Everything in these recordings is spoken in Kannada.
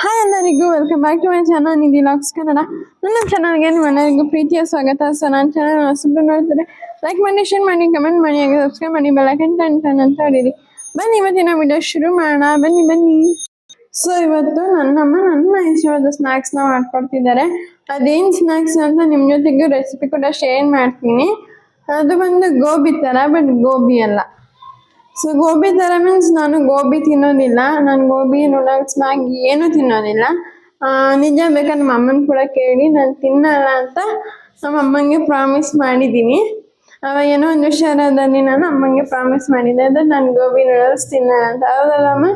ಹಾಯ್ ಎಲ್ಲರಿಗೂ welcome back to my channel Nidhi locks Kannada ನನ್ನ ಚಾನಲ್ಗೆ ನಿಮ್ಮೆಲ್ಲರಿಗೂ ಪ್ರೀತಿಯ ಸ್ವಾಗತ. ಸೊ ನನ್ನ ಚಾನಲ್ ಹೊಸಬ್ರು ನೋಡ್ತಾರೆ ಲೈಕ್ ಮಾಡಿ ಶೇರ್ ಮಾಡಿ ಕಮೆಂಟ್ ಮಾಡಿ, ಹಾಗೆ ಸಬ್ಸ್ಕ್ರೈಬ್ ಮಾಡಿ ಟನ್ ಅಂತ ಹೇಳಿರಿ ಬನ್ನಿ, ಇವತ್ತಿನ ವಿಡಿಯೋ ಶುರು ಮಾಡೋಣ. ಬನ್ನಿ ಬನ್ನಿ. ಸೊ ಇವತ್ತು ನನ್ನಮ್ಮ ನನ್ನ ಇಷ್ಟವಾದ ಸ್ನ್ಯಾಕ್ಸ್ನ ಮಾಡ್ಕೊಡ್ತಿದ್ದಾರೆ. ಅದೇನು ಸ್ನ್ಯಾಕ್ಸ್ ಅಂತ ನಿಮ್ಮ ಜೊತೆಗೂ ರೆಸಿಪಿ ಕೂಡ ಶೇರ್ ಮಾಡ್ತೀನಿ. ಅದು ಬಂದು ಗೋಬಿ ಥರ ಬಟ್ ಗೋಬಿ ಅಲ್ಲ. ಸೊ ಗೋಬಿ ಥರ ಮೀನ್ಸ್ ನಾನು ಗೋಬಿ ತಿನ್ನೋದಿಲ್ಲ. ನಾನು ಗೋಬಿ ನೂಡಲ್ಸ್ ಮ್ಯಾಗಿ ಏನೂ ತಿನ್ನೋದಿಲ್ಲ. ನಿಜ ಬೇಕಾದ್ರೆ ನಮ್ಮ ಅಮ್ಮನ ಕೂಡ ಕೇಳಿ. ನಾನು ತಿನ್ನಲ್ಲ ಅಂತ ನಮ್ಮ ಅಮ್ಮಂಗೆ ಪ್ರಾಮಿಸ್ ಮಾಡಿದ್ದೀನಿ. ಅವಾಗ ಏನೋ ಒಂದು ಹುಷಾರಾದಲ್ಲಿ ನಾನು ಅಮ್ಮಂಗೆ ಪ್ರಾಮಿಸ್ ಮಾಡಿದ್ದೆ. ಅದು ನಾನು ಗೋಬಿ ನೂಡಲ್ಸ್ ತಿನ್ನಲ್ಲ ಅಂತ. ಹೌದಲ್ಲ ಅಮ್ಮ?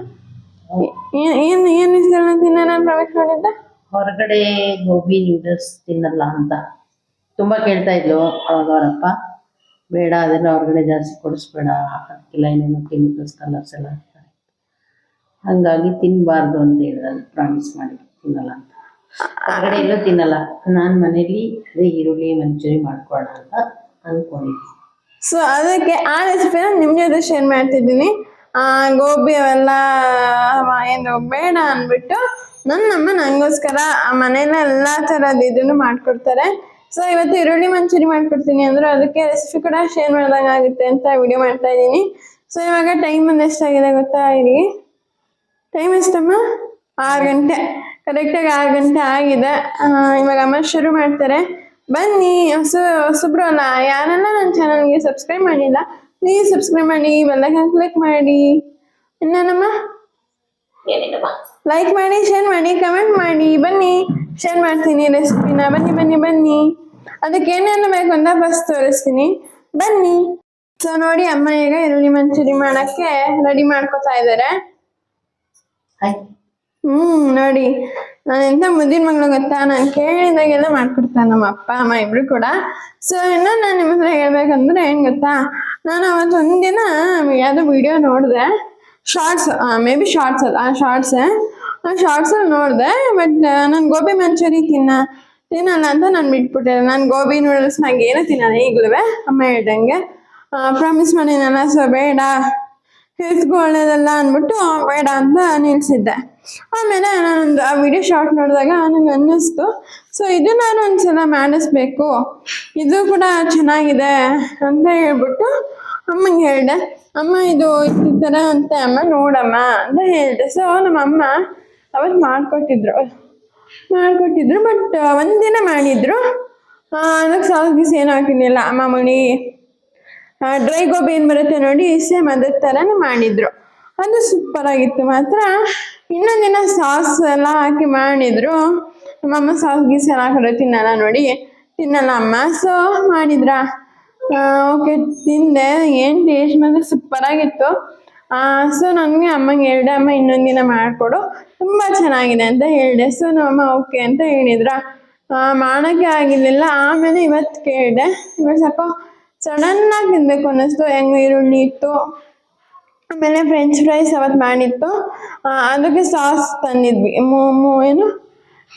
ಏನು ಏನು ಇಷ್ಟೆಲ್ಲ ತಿನ್ನಲ್ಲ ಪ್ರಾಮಿಸ್ ಮಾಡಿದ್ದೆ? ಹೊರಗಡೆ ಗೋಬಿ ನೂಡಲ್ಸ್ ತಿನ್ನಲ್ಲ ಅಂತ. ತುಂಬಾ ಕೇಳ್ತಾ ಇದ್ಲು ಅವಾಗ ಅವರಪ್ಪ. ಬೇಡ, ಅದನ್ನು ಹೊರಗಡೆ ಜಾಸ್ತಿ ಕೊಡಿಸ್ಬೇಡ ಅದಕ್ಕೆಲ್ಲ ಏನೇನೋ ಕೆಮಿಕಲ್ಸ್ ಕಲರ್ಸ್ ಎಲ್ಲ ಹಾಕ್ತಾರೆ. ಹಂಗಾಗಿ ತಿನ್ನಬಾರ್ದು ಅಂತ ಹೇಳಿದ್ರು ಪ್ರಾಮಿಸ್ ಮಾಡಿ ತಿನ್ನಲ್ಲ ಅಂತ. ಹೊರಗಡೆ ಎಲ್ಲೂ ತಿನ್ನಲ್ಲ. ನಾನು ಮನೇಲಿ ಅದೇ ಈರುಳ್ಳಿ, ಮಂಚೂರಿ ಮಾಡ್ಕೊಳ್ಳೋಣ ಅಂತ ಅನ್ಕೊಂಡಿದ್ದೀನಿ. ಸೊ ಅದಕ್ಕೆ ಆ ರೆಸಿಪಿನ ನಿಮ್ಮ ಜೊತೆ ಶೇರ್ ಮಾಡ್ತಿದ್ದೀನಿ. ಗೋಬಿ ಅವೆಲ್ಲ ಏನು, ಬೇಡ ಅಂದ್ಬಿಟ್ಟು ನನ್ನಮ್ಮ ನಂಗೋಸ್ಕರ ಆ ಮನೇಲಿ ಎಲ್ಲ ಥರದ್ದು ಇದನ್ನು ಮಾಡ್ಕೊಡ್ತಾರೆ. ಸೊ ಇವತ್ತು ಈರುಳ್ಳಿ ಮಂಚೂರಿ ಮಾಡ್ಕೊಡ್ತೀನಿ ಅಂದ್ರೆ ಅದಕ್ಕೆ ರೆಸಿಪಿ ಕೂಡ ಶೇರ್ ಮಾಡ್ದಂಗೆ ಆಗುತ್ತೆ ಅಂತ ವಿಡಿಯೋ ಮಾಡ್ತಾ ಇದ್ದೀನಿ. ಸೊ ಇವಾಗ ಟೈಮ್ ಒಂದು ಎಷ್ಟಾಗಿದೆ ಗೊತ್ತಾ ಇರಿ ಟೈಮ್ ಎಷ್ಟಮ್ಮ? ಆರು ಗಂಟೆ. ಕರೆಕ್ಟಾಗಿ ಆರು ಗಂಟೆ ಆಗಿದೆ. ಇವಾಗ ಅಮ್ಮ ಶುರು ಮಾಡ್ತಾರೆ. ಬನ್ನಿ ಹೊಸ ಹೊಸಬ್ರು ಅಲ್ಲ ಯಾರೆಲ್ಲ ನನ್ನ ಚಾನಲ್ಗೆ ಸಬ್ಸ್ಕ್ರೈಬ್ ಮಾಡಿಲ್ಲ ಪ್ಲೀಸ್ ಸಬ್ಸ್ಕ್ರೈಬ್ ಮಾಡಿ ಬೆಲ್ಲೈಕನ್ ಕ್ಲಿಕ್ ಮಾಡಿ. ಇನ್ನೇನಮ್ಮ? ಲೈಕ್ ಮಾಡಿ ಶೇರ್ ಮಾಡಿ ಕಮೆಂಟ್ ಮಾಡಿ. ಬನ್ನಿ. ಶೇರ್ ಮಾಡ್ತೀನಿ ರೆಸಿಪಿನ ಬನ್ನಿ ಬನ್ನಿ ಬನ್ನಿ ಅದಕ್ಕೆ ಏನೇನು ಬೇಕು ಅಂತ ಫಸ್ಟ್ ತೋರಿಸ್ತೀನಿ. ಬನ್ನಿ. ಸೊ ನೋಡಿ ಅಮ್ಮ ಈಗ ಈರುಳ್ಳಿ ಮಂಚೂರಿ ಮಾಡಕ್ಕೆ ರೆಡಿ ಮಾಡ್ಕೊತಾ ಇದ್ದಾರೆ. ಹ್ಮ್ ನೋಡಿ. ನಾನು ಎಂತ ಮುದ್ದಿನ ಮಗಳು ಗೊತ್ತಾ? ನಾನು ಕೇಳಿದಾಗೆಲ್ಲ ಮಾಡ್ಕೊಡ್ತಾನೆ ನಮ್ಮ ಅಪ್ಪ ಅಮ್ಮ ಇಬ್ರು ಕೂಡ. ಸೊ ಇನ್ನು ನಾನು ನಿಮ್ಮ ಹತ್ರ ಹೇಳ್ಬೇಕಂದ್ರೆ ಏನ್ ಗೊತ್ತಾ? ನಾನು ಅವತ್ತು ಒಂದಿನ ಯಾವ್ದೋ ವಿಡಿಯೋ ನೋಡಿದೆ. ಶಾರ್ಟ್ಸ್ ಮೇ ಬಿ ಶಾರ್ಟ್ಸ್ ಅಲ್ಲ ಆ ಶಾರ್ಟ್ಸ್ ಆ ಶಾರ್ಟ್ಸ್ ಅಲ್ಲಿ ನೋಡಿದೆ ಬಟ್ ನಾನು ಗೋಬಿ ಮಂಚೂರಿ ತಿನ್ನ. ತಿನ್ನಲ್ಲ ಅಂತ ನಾನು ಬಿಟ್ಬಿಟ್ಟೆ. ನಾನು ಗೋಬಿ ನೂಡಲ್ಸ್ ನಂಗೆ ಏನೂ ತಿನ್ನಲ್ಲ ಈಗಲೂ ಅಮ್ಮ ಹೇಳ್ದಂಗೆ. ಪ್ರಾಮಿಸ್ ಮಾಡಿನಲ್ಲ ಸೊ ಬೇಡ. ಹೆಲ್ತ್ಗೂ ಒಳ್ಳೇದಲ್ಲ ಅಂದ್ಬಿಟ್ಟು ಬೇಡ ಅಂತ ನಿಲ್ಸಿದ್ದೆ. ಆಮೇಲೆ ನಾನೊಂದು, ಆ ವಿಡಿಯೋ ಶಾರ್ಟ್ ನೋಡಿದಾಗ ನನಗೆ ಅನ್ನಿಸ್ತು. ಸೊ ಇದು ನಾನು ಒಂದ್ಸಲ ಮಾಡಿಸ್ಬೇಕು. ಇದು ಕೂಡ ಚೆನ್ನಾಗಿದೆ ಅಂತ ಹೇಳ್ಬಿಟ್ಟು ಅಮ್ಮಂಗೆ ಹೇಳಿದೆ. ಅಮ್ಮ, ಇದು ಈ ಥರ ಅಂತ, ಅಮ್ಮ, ನೋಡಮ್ಮ ಅಂತ ಹೇಳಿದೆ. ಸೊ ನಮ್ಮ ಅಮ್ಮ ಅವತ್ತು ಮಾಡಿಕೊಟ್ಟಿದ್ರು. ಮಾಡಿಕೊಟ್ಟಿದ್ರು ಬಟ್ ಒಂದಿನ ಮಾಡಿದ್ರು. ಅದಕ್ಕೆ ಸಾಸ್ ಗೀಸ್ ಏನು ಹಾಕಿರಲಿಲ್ಲ. ಮಾಮೂಲಿ ಡ್ರೈ ಗೋಬಿ ಏನು ಬರುತ್ತೆ ನೋಡಿ ಸೇಮ್ ಅದೇ ಥರನೇ ಮಾಡಿದ್ರು. ಅದು ಸೂಪರ್ ಆಗಿತ್ತು ಮಾತ್ರ. ಇನ್ನೊಂದಿನ ಸಾಸ್ ಎಲ್ಲ ಹಾಕಿ ಮಾಡಿದ್ರು. ನಮ್ಮಮ್ಮ ಸಾಸ್ ಗೀಸ್ ಎಲ್ಲ ಹಾಕಿದ್ರೆ ತಿನ್ನಲ್ಲ ನೋಡಿ. ತಿನ್ನಲ್ಲ ಅಮ್ಮ. ಸೊ ಮಾಡಿದ್ರ? ಓಕೆ ತಿಂದೆ. ಏನು ಟೇಸ್ಟ್ ಮಾತ್ರ ಸೂಪರ್ ಆಗಿತ್ತು. ಸೊ ನನಗೆ ಅಮ್ಮಂಗೆ ಹೇಳಿದೆ, ಅಮ್ಮ ಇನ್ನೊಂದಿನ ಮಾಡಿಕೊಡು, ತುಂಬ ಚೆನ್ನಾಗಿದೆ ಅಂತ ಹೇಳಿದೆ. ಸೊ ನಮ್ಮಮ್ಮ ಓಕೆ ಅಂತ ಹೇಳಿದ್ರ. ಮಾಡೋಕ್ಕೆ ಆಗಿರಲಿಲ್ಲ, ಆಮೇಲೆ ಇವತ್ತು ಕೇಳಿದೆ ಇವತ್ತು ಸ್ವಲ್ಪ ಸಡನ್ನಾಗಿ ತಿನ್ಬೇಕು ಅನ್ನಿಸ್ತು, ಹೆಂಗ್ ಈರುಳ್ಳಿ ಇತ್ತು, ಆಮೇಲೆ ಫ್ರೆಂಚ್ ಫ್ರೈಸ್ ಅವತ್ತು ಮಾಡಿತ್ತು. ಅದಕ್ಕೆ ಸಾಸ್ ತಂದಿದ್ವಿ, ಮೂ- ಏನು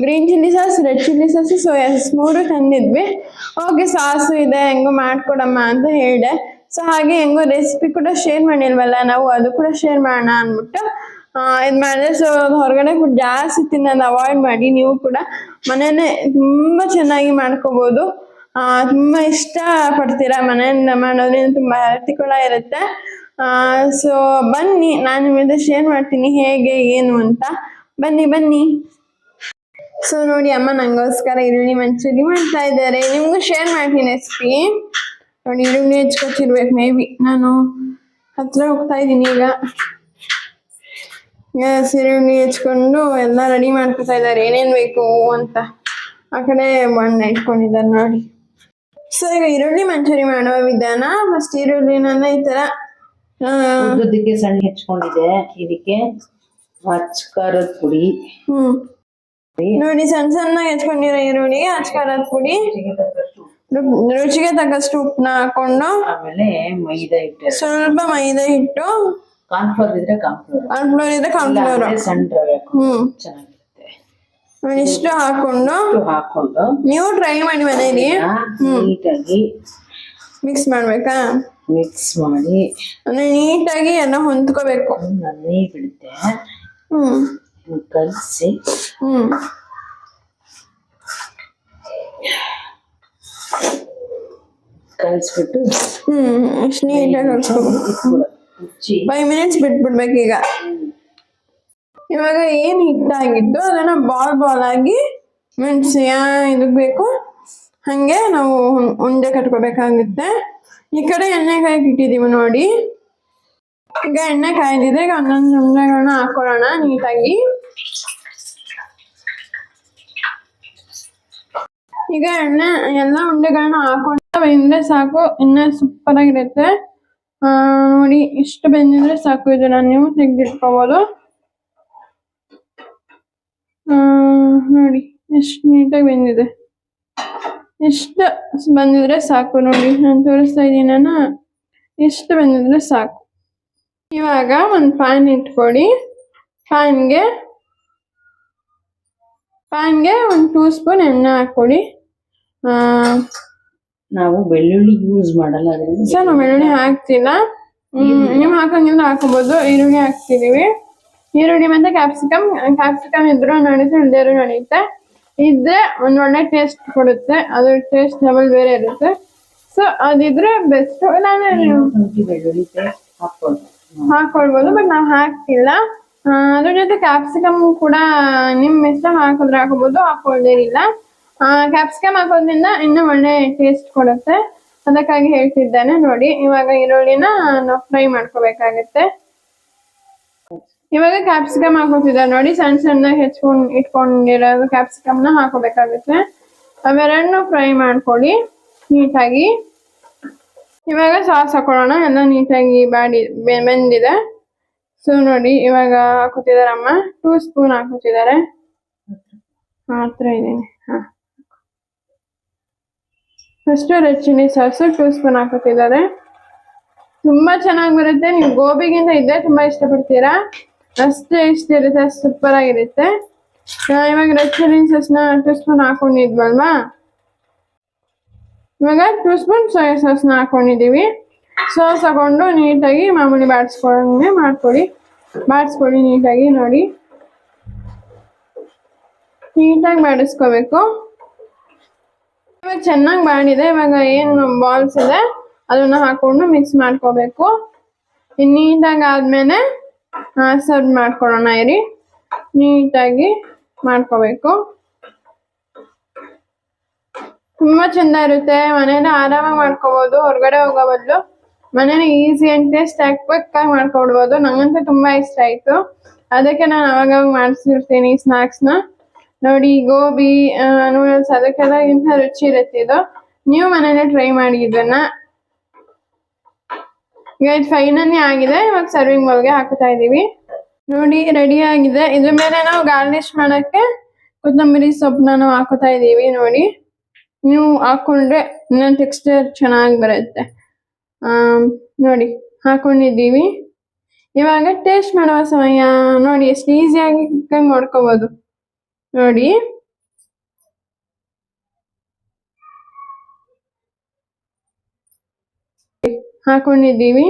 green chilli sauce red chilli sauce soya sauce ಮೂರು ತಂದಿದ್ವಿ. ಓಕೆ ಸಾಸು ಇದೆ, ಹೆಂಗೋ ಮಾಡ್ಕೊಡಮ್ಮ ಅಂತ ಹೇಳಿದೆ. ಸೊ ಹಾಗೆ ಹೆಂಗೋ ರೆಸಿಪಿ ಕೂಡ ಶೇರ್ ಮಾಡಿಲ್ವಲ್ಲ, ನಾವು ಅದು ಕೂಡ ಶೇರ್ ಮಾಡೋಣ ಅಂದ್ಬಿಟ್ಟು ಇದು ಮಾಡಿದ್ರೆ ಸೊ ಹೊರಗಡೆ ಜಾಸ್ತಿ ತಿನ್ನೋದು ಅವಾಯ್ಡ್ ಮಾಡಿ ನೀವು ಕೂಡ ಮನೆಯೇ ತುಂಬ ಚೆನ್ನಾಗಿ ಮಾಡ್ಕೋಬೋದು. ತುಂಬಾ ಇಷ್ಟ ಪಡ್ತೀರಾ ಮನೆಯಿಂದ ಮಾಡೋದ್ರಿಂದ ತುಂಬ ಹೆಲ್ತಿ ಕೂಡ ಇರುತ್ತೆ. ಸೊ ಬನ್ನಿ, ನಾನು ನಿಮ್ಮಿಂದ ಶೇರ್ ಮಾಡ್ತೀನಿ ಹೇಗೆ, ಏನು ಅಂತ. ಬನ್ನಿ ಬನ್ನಿ. ಸೊ ನೋಡಿ ಅಮ್ಮ ನಂಗೋಸ್ಕರ ಈರುಳ್ಳಿ ಮಂಚೂರಿ ಮಾಡ್ತಾ ಇದ್ದಾರೆ. ನಿಮಗೂ ಶೇರ್ ಮಾಡ್ತೀನಿ ರೆಸಿಪಿ ನೋಡಿ ಈರುಳ್ಳಿ ಹೆಚ್ಕೊತಿರ್ಬೇಕು ಮೇ ಬಿ ನಾನು ಹತ್ರ ಹೋಗ್ತಾ ಇದ್ದೀನಿ ಈಗ ಈರುಳ್ಳಿ ಹೆಚ್ಕೊಂಡು ಎಲ್ಲ ರೆಡಿ ಮಾಡ್ಕೊತಾ ಇದ್ದಾರೆ ಏನೇನು ಬೇಕು ಅಂತ ಆ ಕಡೆ ಮಣ್ಣು ಇಟ್ಕೊಂಡಿದ್ದಾರೆ ನೋಡಿ ಸೊ ಈಗ ಈರುಳ್ಳಿ ಮಂಚೂರಿ ಮಾಡುವ ವಿಧಾನ ಫಸ್ಟ್ ಈರುಳ್ಳಿನೆಲ್ಲ ಈ ತರ ಉದ್ದಕ್ಕೆ ಸಣ್ಣ ಹೆಚ್ಕೊಂಡಿದೆ ಇದಕ್ಕೆ ಅಚ್ಚ ಪುಡಿ ಹ್ಮ್ ನೋಡಿ ಸಣ್ಣ ಸಣ್ಣ ಹೆಚ್ಕೊಂಡಿರೋ ಈರುಳ್ಳಿ ಹಚ್ಕಾರದ ಪುಡಿ ರುಚಿಗೆ ತಕ್ಕಷ್ಟು ಉಪ್ಪನ್ನ ಹಾಕೊಂಡು ಆಮೇಲೆ ಮೈದಾ ಹಿಟ್ಟು. ಸ್ವಲ್ಪ ಮೈದಾ ಹಿಟ್ಟು. ಕಾರ್ನ್ಫ್ಲೋರ್ ಇದ್ರೆ ಕಾರ್ನ್ಫ್ಲೋರ್ ಕಾರ್ನ್ಫ್ಲೋರ್ ಇದ್ರೆ ಕಾರ್ನ್ಫ್ಲೋರ್ ಸಣ್ಣ ರವೆ ಹ್ಮ್. ಚೆನ್ನಾಗಿರುತ್ತೆ. ಇಷ್ಟು ಹಾಕೊಂಡು ಹಾಕೊಂಡು ನೀವು ಟ್ರೈ ಮಾಡಿ ಮನೇಲಿ. ನೀಟಾಗಿ ಮಿಕ್ಸ್ ಮಾಡ್ಬೇಕಾ? ಮಿಕ್ಸ್ ಮಾಡಿ. ಅಂದ್ರೆ ನೀಟಾಗಿ ಎಲ್ಲ ಹೊಂದ್ಕೋಬೇಕು. ನೀರ್ ಬಿಡುತ್ತೆ. ಹ್ಮ್. ಕಲಸಿ. ಹ್ಮ್. ಕಲಿಸ್ಬಿಟ್ಟು ಹ್ಮ್ ಅಷ್ಟು ನೀಟಾಗಿ ಕಲ್ಸ್ಕೊಬೇಕು ಫೈವ್ ಮಿನಿಟ್ಸ್ ಬಿಟ್ಬಿಡ್ಬೇಕು ಈಗ. ಇವಾಗ ಏನು ಹಿಟ್ಟಾಗಿತ್ತು ಅದನ್ನ ಬಾಲ್ ಬಾಲ್ ಆಗಿ ಮೆಣಸಿ ಇದಕ್ಕೆ ಬೇಕು. ಹಂಗೆ ನಾವು ಉಂಡೆ ಕಟ್ಕೋಬೇಕಾಗುತ್ತೆ. ಈ ಕಡೆ ಎಣ್ಣೆ ಕಾಯಕ್ಕೆ ಇಟ್ಟಿದೀವಿ ನೋಡಿ. ಈಗ ಎಣ್ಣೆ ಕಾಯ್ದಿದೆ ಈಗ ಒಂದೊಂದು ಉಂಡೆಗಳನ್ನ ಹಾಕೊಳ್ಳೋಣ ನೀಟಾಗಿ. ಈಗ ಎಣ್ಣೆ ಎಲ್ಲ ಉಂಡೆಗಳನ್ನ ಹಾಕೊಂಡ ಬೆಂದ್ರೆ ಸಾಕು ಇನ್ನ ಸೂಪರ್ ಆಗಿರುತ್ತೆ ನೋಡಿ ಇಷ್ಟು ಬೆಂದಿದ್ರೆ ಸಾಕು ಇದನ್ನ ನೀವು ತೆಗೆದಿಟ್ಕೋಬಹುದು ನೋಡಿ ಎಷ್ಟು ನೀಟಾಗಿ ಬೆಂದಿದೆ. ಎಷ್ಟು ಬಂದಿದ್ರೆ ಸಾಕು ನೋಡಿ ನಾನು ತೋರಿಸ್ತಾ ಇದ್ದೀನಿ ನಾನು ಎಷ್ಟು ಬಂದಿದ್ರೆ ಸಾಕು. ಇವಾಗ ಒಂದು ಪ್ಯಾನ್ ಇಟ್ಕೊಡಿ. ಪ್ಯಾನ್ಗೆ ಪ್ಯಾನ್ಗೆ ಒಂದು ಟೂ ಸ್ಪೂನ್ ಎಣ್ಣೆ ಹಾಕ್ಕೊಳ್ಳಿ ಆ, ನಾವು ಬೆಳ್ಳುಳ್ಳಿ ಯೂಸ್ ಮಾಡಲ್ಲ ಅದರಿಂದ ಸರ್ ನಾವು ಬೆಳ್ಳುಳ್ಳಿ ಹಾಕ್ತಿಲ್ಲ. ನೀವು ಹಾಕಂಗಿದ್ರೆ ಹಾಕೋಬಹುದು ಈರುಳ್ಳಿ ಹಾಕ್ತಿದೀವಿ. ಈರುಳ್ಳಿ ಮತ್ತೆ ಕ್ಯಾಪ್ಸಿಕಮ್ ಕ್ಯಾಪ್ಸಿಕಮ್ ಇದ್ರು ನಡೀತೆ ಇಲ್ದೇರು ನಡೀತೆ. ಇದ್ರೆ ಒಂದ್ ಒಳ್ಳೆ ಟೇಸ್ಟ್ ಕೊಡುತ್ತೆ. ಅದ್ರ ಟೇಸ್ಟ್ ಲೆವೆಲ್ ಬೇರೆ ಇರುತ್ತೆ. ಸೊ ಅದಿದ್ರೆ ಬೆಸ್ಟ್ ನಾನು ಬೆಳ್ಳುಳ್ಳಿ ಪೇಸ್ಟ್ ಹಾಕ್ಬೋದು ಹಾಕೊಳ್ಬೋದು ಬಟ್ ನಾವು ಹಾಕ್ತಿಲ್ಲ. ಅದ್ರ ಜೊತೆ ಕ್ಯಾಪ್ಸಿಕಮ್ ಕೂಡ ನಿಮ್ ಇಷ್ಟ ಹಾಕಿದ್ರೆ ಹಾಕೋಬಹುದು ಹಾಕೊಳ್ಳೋದಿಲ್ಲ ಕ್ಯಾಪ್ಸಿಕಮ್ ಹಾಕೋದ್ರಿಂದ ಇನ್ನೂ ಒಳ್ಳೆ ಟೇಸ್ಟ್ ಕೊಡುತ್ತೆ. ಅದಕ್ಕಾಗಿ ಹೇಳ್ತಿದ್ದಾನೆ, ನೋಡಿ. ಇವಾಗ ಈರುಳ್ಳಿನ ನಾವು ಫ್ರೈ ಮಾಡ್ಕೋಬೇಕಾಗತ್ತೆ. ಇವಾಗ ಕ್ಯಾಪ್ಸಿಕಮ್ ಹಾಕೋತಿದ್ದಾರೆ ನೋಡಿ, ಸಣ್ಣ ಸಣ್ಣ ಹೆಚ್ಕೊಂಡ್ ಇಟ್ಕೊಂಡಿರೋದು ಕ್ಯಾಪ್ಸಿಕಮ್ನ ಹಾಕೋಬೇಕಾಗುತ್ತೆ. ಅವೆರಡನ್ನು ಫ್ರೈ ಮಾಡ್ಕೊಳ್ಳಿ, ನೀಟಾಗಿ. ಇವಾಗ ಸಾಸ್ ಹಾಕೊಳ್ಳೋಣ. ಎಲ್ಲ ನೀಟಾಗಿ ಬಾಡಿ ಬೆಂದಿದೆ ಸೊ ನೋಡಿ, ಇವಾಗ ಹಾಕೋತಿದಾರಮ್ಮ ಟೂ ಸ್ಪೂನ್ ಹಾಕೋತಿದ್ದಾರೆ. ಮಾತ್ರ ಇದ್ದೀನಿ. First red chilli sauce two spoon ಹಾಕೋತಿದ್ದಾರೆ ತುಂಬಾ ಚೆನ್ನಾಗಿ ಬರುತ್ತೆ. ನೀವು ಗೋಬಿಗಿಂತ ಇದ್ದೇ ತುಂಬಾ ಇಷ್ಟಪಡ್ತೀರಾ? ಅಷ್ಟೇ ಇಷ್ಟ ಇರುತ್ತೆ ಸೂಪರ್ ಆಗಿರುತ್ತೆ. ಇವಾಗ ರೆಡ್ ಚಿಲ್ಲಿ ಸಾಸ್ನ ಟೂ ಸ್ಪೂನ್ ಹಾಕೊಂಡಿದ್ವಲ್ವಾ? ಇವಾಗ ಟೂ ಸ್ಪೂನ್ ಸೋಯಾ ಸಾಸ್ನ ಹಾಕೊಂಡಿದೀವಿ ಸಾಸ್ ಹಾಕೊಂಡು ನೀಟಾಗಿ ಮಾಮೂಲಿ ಬಾಡಿಸ್ಕೊಂಡೆ ಮಾಡ್ಕೊಳ್ಳಿ. ಬಾಡಿಸ್ಕೊಳ್ಳಿ ನೀಟಾಗಿ ನೋಡಿ. ನೀಟಾಗಿ ಬಾಡಿಸ್ಕೋಬೇಕು. ಇವಾಗ ಚೆನ್ನಾಗಿ ಮಾಡಿದೆ ಇವಾಗ ಏನು ಬಾಲ್ಸ್ ಇದೆ, ಅದನ್ನ ಹಾಕೊಂಡು ಮಿಕ್ಸ್ ಮಾಡ್ಕೋಬೇಕು. ನೀಟಾಗಿ ಆದ್ಮೇಲೆ ಸರ್ವ್ ಮಾಡ್ಕೊಳ್ಳೋಣ, ಇರಿ. ನೀಟಾಗಿ ಮಾಡ್ಕೋಬೇಕು. ತುಂಬಾ ಚಂದ ಇರುತ್ತೆ, ಮನೇಲಿ ಆರಾಮಾಗಿ ಮಾಡ್ಕೋಬಹುದು ಹೊರಗಡೆ ಹೋಗೋ ಬದಲು. ಈಸಿ ಅಂಡ್ ಟೇಸ್ಟ್ ಹಾಕ್ಬೇಕಾಗಿ ಮಾಡ್ಕೊಡ್ಬೋದು. ನಂಗಂತೂ ತುಂಬಾ ಇಷ್ಟ ಆಯ್ತು. ಅದಕ್ಕೆ ನಾನು ಅವಾಗ ಮಾಡಿಸಿರ್ತೀನಿ ಸ್ನಾಕ್ಸ್ನ. ನೋಡಿ, ಗೋಬಿ ನೂಡಲ್ಸ್ ಅದಕ್ಕೆಲ್ಲ ರುಚಿ ಇರುತ್ತೆ ಇದು. ನೀವು ಮನೇಲೆ ಟ್ರೈ ಮಾಡಿ ಇದನ್ನ. ಈಗ ಇದು ಫೈನಲಿ ಆಗಿದೆ. ಇವಾಗ ಸರ್ವಿಂಗ್ ಬೌಲ್ಗೆ ಹಾಕುತ್ತಾ ಇದೀವಿ ನೋಡಿ ರೆಡಿ ಆಗಿದೆ. ಇದ್ರ ಮೇಲೆ ನಾವು ಗಾರ್ನಿಶ್ ಮಾಡಕ್ಕೆ ಕೊತ್ತಂಬರಿ ಸೊಪ್ಪನ್ನ ನಾವು ಹಾಕೋತಾ ಇದೀವಿ ನೋಡಿ, ನೀವು ಹಾಕೊಂಡ್ರೆ ಇನ್ನೊಂದು ಟೆಕ್ಸ್ಚರ್ ಚೆನ್ನಾಗಿ ಬರುತ್ತೆ. ಆ, ನೋಡಿ, ಹಾಕೊಂಡಿದ್ದೀವಿ. ಇವಾಗ ಟೇಸ್ಟ್ ಮಾಡುವ ಸಮಯ. ನೋಡಿ, ಎಷ್ಟು ಈಸಿಯಾಗಿ ಕುಕ್ಕಂಗ್ ಮಾಡ್ಕೋಬಹುದು ನೋಡಿ. ಹಾಕೊಂಡಿದ್ದೀವಿ.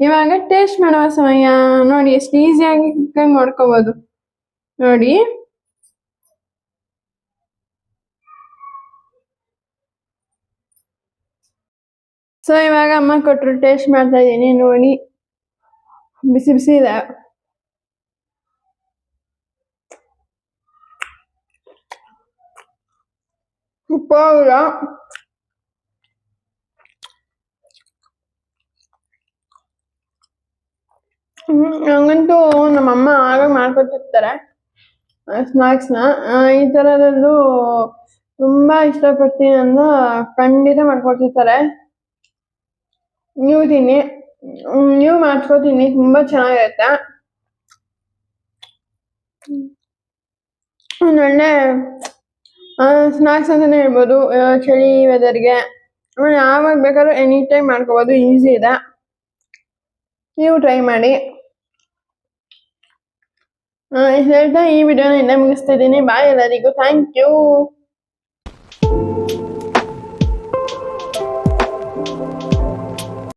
ಇವಾಗ ಟೇಸ್ಟ್ ಮಾಡುವ ಸಮಯ. ನೋಡಿ, ಎಷ್ಟು ಈಸಿಯಾಗಿ ಆಗಿ ಮಾಡ್ಕೋಬಹುದು ನೋಡಿ. ಸೊ ಇವಾಗ ಅಮ್ಮ ಕೊಟ್ಟರು ಟೇಸ್ಟ್ ಮಾಡ್ತಾ ಇದ್ದೀನಿ. ನೋಡಿ. ಬಿಸಿ ಬಿಸಿ ಇದೆ. ಉಪ್ಪ ಇಲ್ಲ ನಂಗಂತೂ ನಮ್ಮಮ್ಮ ಆಗ ಮಾಡ್ಕೊತಿರ್ತಾರೆ ಸ್ನಾಕ್ಸ್ನ ಈ ಥರದಲ್ಲೂ ತುಂಬಾ ಇಷ್ಟಪಡ್ತೀನಿ ಅಂತ ಖಂಡಿತ ಮಾಡ್ಕೊಡ್ತಿರ್ತಾರೆ. ನೀವು ತಿನ್ನಿ. ನೀವು ಮಾಡ್ಕೊತೀನಿ ತುಂಬಾ ಚೆನ್ನಾಗಿರುತ್ತೆ. ಒಂದ್ ಸ್ನಾಕ್ಸ್ ಅಂತಾನೆ ಹೇಳ್ಬೋದು. ಚಳಿ ವೆದರ್ಗೆ ಆಮೇಲೆ ಯಾವಾಗ ಬೇಕಾದ್ರೂ ಎನಿ ಟೈಮ್ ಮಾಡ್ಕೋಬೋದು. ಈಸಿ ಇದೆ. ನೀವು ಟ್ರೈ ಮಾಡಿ. ಹೇಳ್ತಾ ಈ ವಿಡಿಯೋನ ಇನ್ನೇ ಮುಗಿಸ್ತಿದ್ದೀನಿ ಬಾಯ್ ಎಲ್ಲರಿಗೂ. Thank you